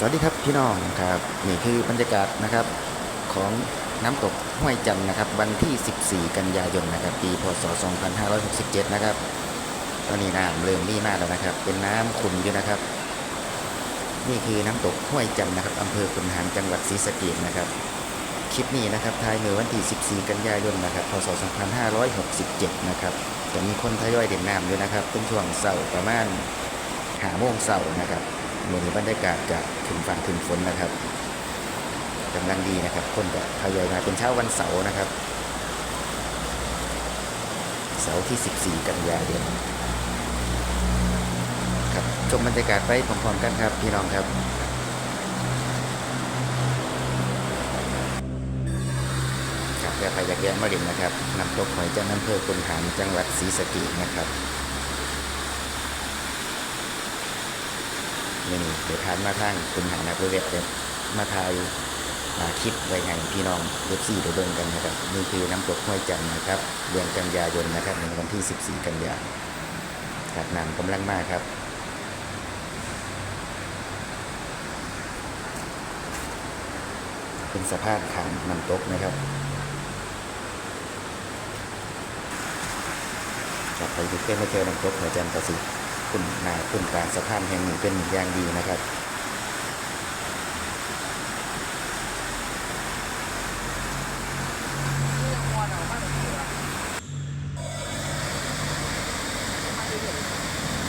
สวัสดีครับพี่น้องครับนี่คือบรรยากาศนะครับของน้ำตกห้วยจันนะครับ วันที่ 14 กันยายนนะครับ ปีพศ 2567 นะครับตอนนี้น้ำเริ่มมีมากแล้วนะครับ เป็นน้ำขุ่นอยู่นะครับ นี่คือน้ำตกห้วยจันนะครับอำเภอขุนหารจังหวัดศรีสะเกษนะครับคลิปนี้นะครับทายเมื่อวันที่ 14 กันยายนนะครับ พศ 2567 นะครับจะมีคนทยอยเด่นน้ำอยู่นะครับเป็นช่วงเสาร์ประมาณหาโมงเสาร์นะครับ เมื่อนบรรยากาศจะขึ้นฝั่งขึ้นฝนนะครับกำลังดีนะครับ คนก็ทยอยมาเป็นเช้าวันเสาร์นะครับ เสาร์ที่ 14 กันยายนครับชมบรรยากาศไปพร้อมๆกันครับพี่น้องครับครับแยกไปอยากแยกมารินนะครับนำตกหอยจันทร์อำเภอคุนหารจังหวัดศรีสะเกษนะครับ นี่เดี๋ยวทานมาทางคุนหานักเวทเดี๋ยวมาทายคลิปไว้ให้พี่น้องเอฟซีได้เบิ่งกันนะครับนี่คือน้ำตกห้วยจันนะครับเดือนกันยายนนะครับในวันที่ 14 กันยายนครับน้ำกำลังมากครับเป็นสะพานขามน้ำตกนะครับกลับไปดูเพื่อนมาเจอน้ำตกหัวจันทร์ประสิทธิ์ คุณนาคุณการสะพานแห่งนี้เป็นอย่างดีนะครับ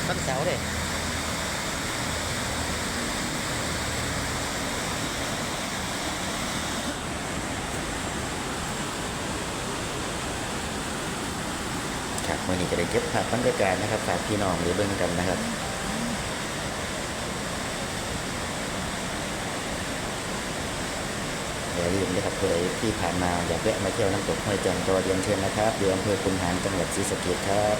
ต้นเสาเด้ค รับมื่อนี้ก็ได้เก็บภาพบรรยากาศนะครับฝากพี่น้องได้เบิ่งกันนะครับอย่าลืมนะครับเพื่อที่ผ่านมาอยากแวะมาเที่ยวน้ำตกห้วยจันทร์จังหวัดเรียนเชิญนะครับอยู่อำเภอคุนหารจังหวัดศรีสะเกษครับ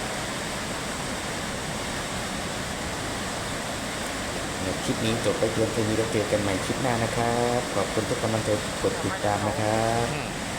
คลิปนี้จบไปเพียงเท่านี้แล้วเจอกันใหม่คลิปหน้านะครับ ขอบคุณทุกกำลังใจกดติดตามนะครับ